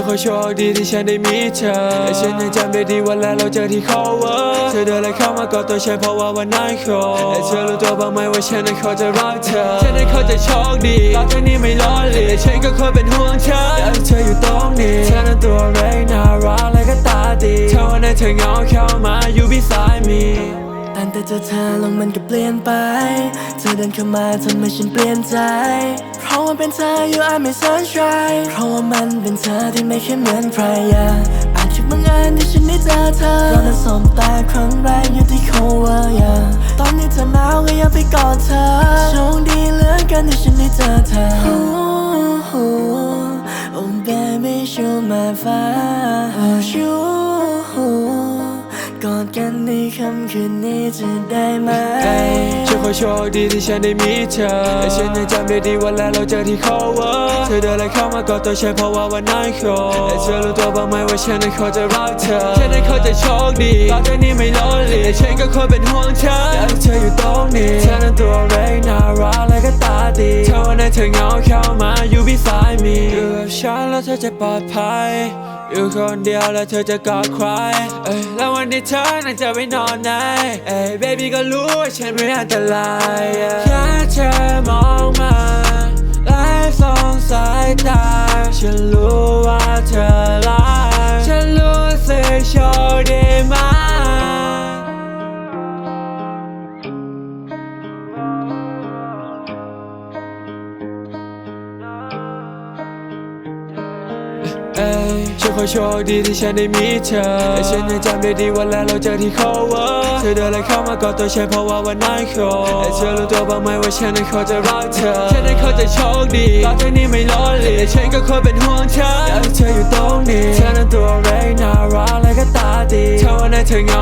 ฉันขอโชคดีที่ฉันได้มีเธอและฉันยังจำได้ดีวันแรกเราเจอที่ cover เธอเดินเลยเข้ามากอดตัวฉันเพราะว่าวันนั้นโคและเธอรู้ตัวบ้างไหมว่าฉันนั้นเขาจะรักเธอ ฉันนั้นเขาจะโชคดีรักเธอนี่ไม่ล้อเลียนฉันก็เคยเป็นห่วงเธออยากให้เธออยู่ตรงนี้เธอนั้นตัวเรน่ารักและก็ตาดีเธอวันนั้นเธอเหงาเข้ามา you beside me ตั้งแต่เจอเธอลงมันก็เปลี่ยนไป เธอเดินเข้ามาทำให้ฉันเปลี่ยนใจ ราะว่าเป็นเธอ you are my sunshine เพราะว่ามันเป็นเธอที่ไม่เคยเหมือนใครอะอาจจะบังเอิญที่ฉันได้เจอเธอเราได้สบตาครั้งแรกอยู่ที่ cover อะตอนนี้เธอหนาวก็อยากไปกอดเธอโชคดีเหลือเกินที่ฉันได้เจอเธอ Oh baby show my fire you กอดกันในค่ำคืนนี้จะได้ไหม โชคดีที่ฉันได้มีเธอและฉันยังจำได้ดีวันแรกเราเจอที่ cover เธอเดินเลยเข้ามากอดตัวฉันเพราะว่าวันนั้นโคและเธอรู้ตัวบ้างไหมว่าฉันนั้นเขาจะรักเธอฉันนั้นเขาจะโชคดีรักเธอนี่ไม่ล้อเลียนฉันก็เคยเป็นห่วงเธออยากให้เธออยู่ตรงนี้เธอนั้นตัวเรน่ารักและก็ตาดีเธอวันนั้นเธอเหงาเข้ามา you beside me อยู่กับฉันแล้วเธอจะปลอดภัย อยู่คนเดียวแล้วเธอจะกอดใครเอ้ยแล้ววันที่เธอนั้นจะไปนอนไหนเอ้ย baby ก็รู้ว่าฉันไม่อันตรายแค่เธอมอง เอ้ยฉันขอโชคดีที่ฉันได้มีเธอและฉันยังจำได้ดีวันแรกเราเจอที่ cover เธอเดินเลยเข้ามากอดตัวฉันเพราะว่าวันนั้นโคและเธอรู้ตัวบ้างไหมว่าฉันนั้นเขาจะรักเธอฉันนั้นเขาจะโชคดีรักเธอนี่ไม่ล้อเลียนฉันก็เคยเป็นห่วงเธออยากให้เธออยู่ตรงนี้เธอนั้นตัวเรน่ารักและก็ตาดีเธอวันนั้นเธอเหงา